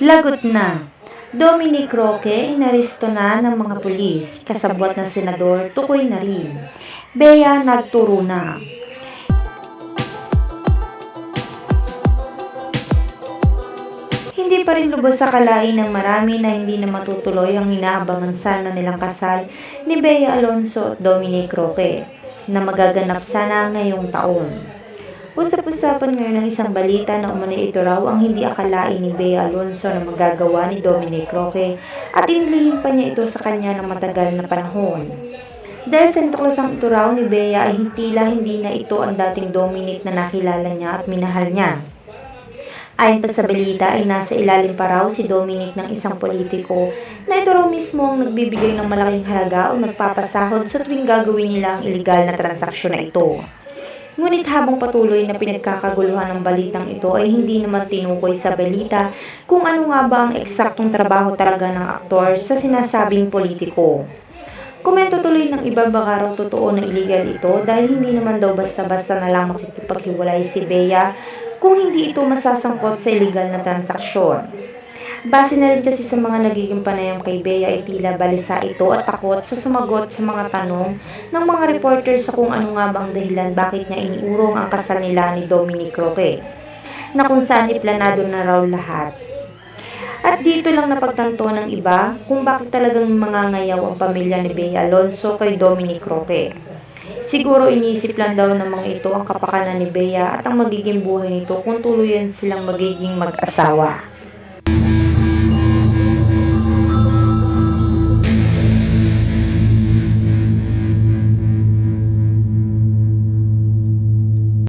Lagot na. Dominic Roque inaresto na ng mga pulis. Kasabwat ng senador, tukoy na rin. Bea nagturo na. Hindi pa rin lubos sa kalain ng marami na hindi na matutuloy ang inaabangan sana nilang kasal ni Bea Alonso at Dominic Roque na magaganap sana ngayong taon. Usap-usapan ngayon ng isang balita na umano ito raw ang hindi akalain ni Bea Alonso na magagawa ni Dominic Roque at inilihim pa niya ito sa kanya ng matagal na panahon. Dahil sa natuklasang ito raw ni Bea ay tila hindi na ito ang dating Dominic na nakilala niya at minahal niya. Ayon pa sa balita ay nasa ilalim pa raw si Dominic ng isang politiko na ito raw mismo ang nagbibigay ng malaking halaga o nagpapasahod sa tuwing gagawin nila ang iligal na transaksyon na ito. Ngunit habang patuloy na pinagkakaguluhan ng balitang ito ay hindi naman tinukoy sa balita kung ano nga ba ang eksaktong trabaho talaga ng aktor sa sinasabing politiko. Komento tuloy ng iba baka raw totoo na illegal ito dahil hindi naman daw basta-basta na lang makikipaghiwalay si Bea kung hindi ito masasangkot sa illegal na transaksyon. Base na rin kasi sa mga nagiging panayam kay Bea ay tila balisa ito at takot sa sumagot sa mga tanong ng mga reporters sa kung ano nga bang dahilan bakit niya iniurong ang kasal nila ni Dominic Roque na kung saan iplanado na raw lahat. At dito lang napagtanto ng iba kung bakit talagang mangangayaw ang pamilya ni Bea Alonso kay Dominic Roque. Siguro inisip lang daw ng mga ito ang kapakanan ni Bea at ang magiging buhay nito kung tuluyan silang magiging mag-asawa.